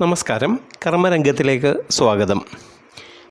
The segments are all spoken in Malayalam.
നമസ്കാരം. കർമ്മരംഗത്തിലേക്ക് സ്വാഗതം.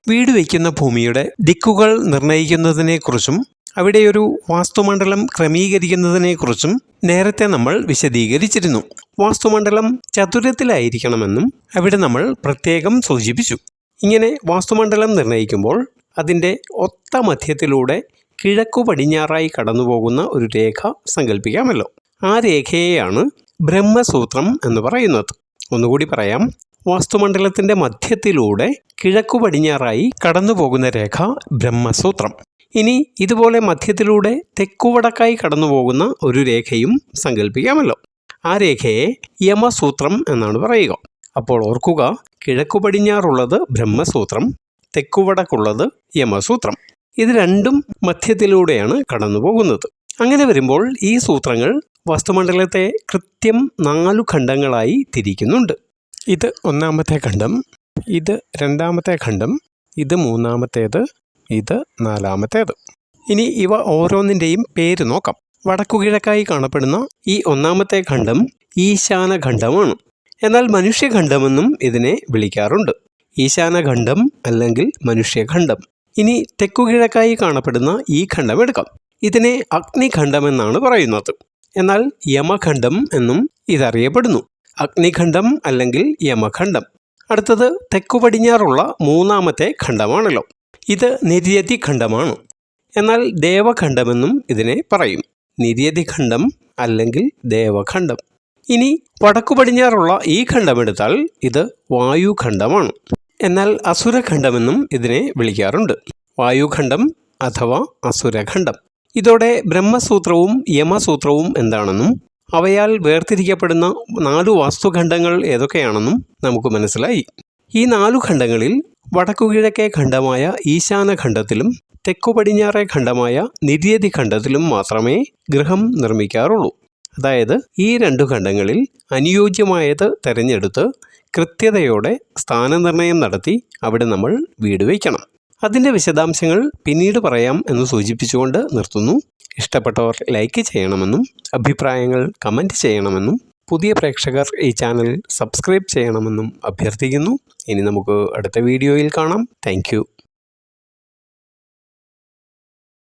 വീട് വയ്ക്കുന്ന ഭൂമിയുടെ ദിക്കുകൾ നിർണയിക്കുന്നതിനെക്കുറിച്ചും അവിടെ ഒരു വാസ്തുമണ്ഡലം ക്രമീകരിക്കുന്നതിനെക്കുറിച്ചും നേരത്തെ നമ്മൾ വിശദീകരിച്ചിരുന്നു. വാസ്തുമണ്ഡലം ചതുരത്തിലായിരിക്കണമെന്നും അവിടെ നമ്മൾ പ്രത്യേകം സൂചിപ്പിച്ചു. ഇങ്ങനെ വാസ്തുമണ്ഡലം നിർണയിക്കുമ്പോൾ അതിന്റെ ഒത്ത മധ്യത്തിലൂടെ കിഴക്കു പടിഞ്ഞാറായി കടന്നുപോകുന്ന ഒരു രേഖ സങ്കല്പിക്കാമല്ലോ ആ രേഖയെയാണ് ബ്രഹ്മസൂത്രം എന്ന് പറയുന്നത്. ഒന്നുകൂടി പറയാം. വാസ്തുമണ്ഡലത്തിന്റെ മധ്യത്തിലൂടെ കിഴക്കു പടിഞ്ഞാറായി കടന്നു പോകുന്ന രേഖ ബ്രഹ്മസൂത്രം. ഇനി ഇതുപോലെ മധ്യത്തിലൂടെ തെക്കുവടക്കായി കടന്നു പോകുന്ന ഒരു രേഖയും സങ്കല്പിക്കാമല്ലോ ആ രേഖയെ യമസൂത്രം എന്നാണ് പറയുക. അപ്പോൾ ഓർക്കുക കിഴക്കു പടിഞ്ഞാറുള്ളത് ബ്രഹ്മസൂത്രം തെക്കുവടക്കുള്ളത് യമസൂത്രം. ഇത് രണ്ടും മധ്യത്തിലൂടെയാണ് കടന്നു പോകുന്നത് അങ്ങനെ വരുമ്പോൾ ഈ സൂത്രങ്ങൾ വസ്തുമണ്ഡലത്തെ കൃത്യം നാലു ഖണ്ഡങ്ങളായി തിരിക്കുന്നുണ്ട്. ഇത് ഒന്നാമത്തെ ഖണ്ഡം ഇത് രണ്ടാമത്തെ ഖണ്ഡം ഇത് മൂന്നാമത്തേത് ഇത് നാലാമത്തേത്. ഇനി ഇവ ഓരോന്നിന്റെയും പേര് നോക്കാം. വടക്കുകിഴക്കായി കാണപ്പെടുന്ന ഈ ഒന്നാമത്തെ ഖണ്ഡം ഈശാനഖണ്ഡമാണ്. എന്നാൽ മനുഷ്യഖണ്ഡമെന്നും ഇതിനെ വിളിക്കാറുണ്ട്. ഈശാനഖണ്ഡം അല്ലെങ്കിൽ മനുഷ്യഖണ്ഡം. ഇനി തെക്കുകിഴക്കായി കാണപ്പെടുന്ന ഈ ഖണ്ഡം എടുക്കാം. ഇതിനെ അഗ്നിഖണ്ഡമെന്നാണ് പറയുന്നത്. എന്നാൽ യമഖണ്ഡം എന്നും ഇതറിയപ്പെടുന്നു. അഗ്നിഖണ്ഡം അല്ലെങ്കിൽ യമഖണ്ഡം. അടുത്തത് തെക്കു പടിഞ്ഞാറുള്ള മൂന്നാമത്തെ ഖണ്ഡമാണല്ലോ. ഇത് നിര്യതി ഖണ്ഡമാണ്. എന്നാൽ ദേവഖണ്ഡമെന്നും ഇതിനെ പറയും. നിര്യതി ഖണ്ഡം അല്ലെങ്കിൽ ദേവഖണ്ഡം. ഇനി വടക്കു പടിഞ്ഞാറുള്ള ഈ ഖണ്ഡമെടുത്താൽ ഇത് വായുഖണ്ഡമാണ്. എന്നാൽ അസുരഖണ്ഡമെന്നും ഇതിനെ വിളിക്കാറുണ്ട്. വായുഖണ്ഡം അഥവാ അസുരഖണ്ഡം. ഇതോടെ ബ്രഹ്മസൂത്രവും യമസൂത്രവും എന്താണെന്നും അവയാൽ വേർതിരിക്കപ്പെടുന്ന നാലു വാസ്തുഖണ്ഡങ്ങൾ ഏതൊക്കെയാണെന്നും നമുക്ക് മനസ്സിലായി. ഈ നാലു ഖണ്ഡങ്ങളിൽ വടക്കുകിഴക്കേ ഖണ്ഡമായ ഈശാന ഖണ്ഡത്തിലും തെക്കു പടിഞ്ഞാറേ ഖണ്ഡമായ നിര്യതി ഖണ്ഡത്തിലും മാത്രമേ ഗൃഹം നിർമ്മിക്കാറുള്ളൂ. അതായത് ഈ രണ്ടു ഖണ്ഡങ്ങളിൽ അനുയോജ്യമായത് തിരഞ്ഞെടുത്ത് കൃത്യതയോടെ സ്ഥാനനിർണയം നടത്തി അവിടെ നമ്മൾ വീട് വയ്ക്കണം. അതിന്റെ വിശദാംശങ്ങൾ പിന്നീട് പറയാം എന്ന് സൂചിപ്പിച്ചുകൊണ്ട് നിർത്തുന്നു. ഇഷ്ടപ്പെട്ടവർ ലൈക്ക് ചെയ്യണമെന്നും അഭിപ്രായങ്ങൾ കമന്റ് ചെയ്യണമെന്നും പുതിയ പ്രേക്ഷകർ ഈ ചാനൽ സബ്സ്ക്രൈബ് ചെയ്യണമെന്നും അഭ്യർത്ഥിക്കുന്നു. ഇനി നമുക്ക് അടുത്ത വീഡിയോയിൽ കാണാം. താങ്ക്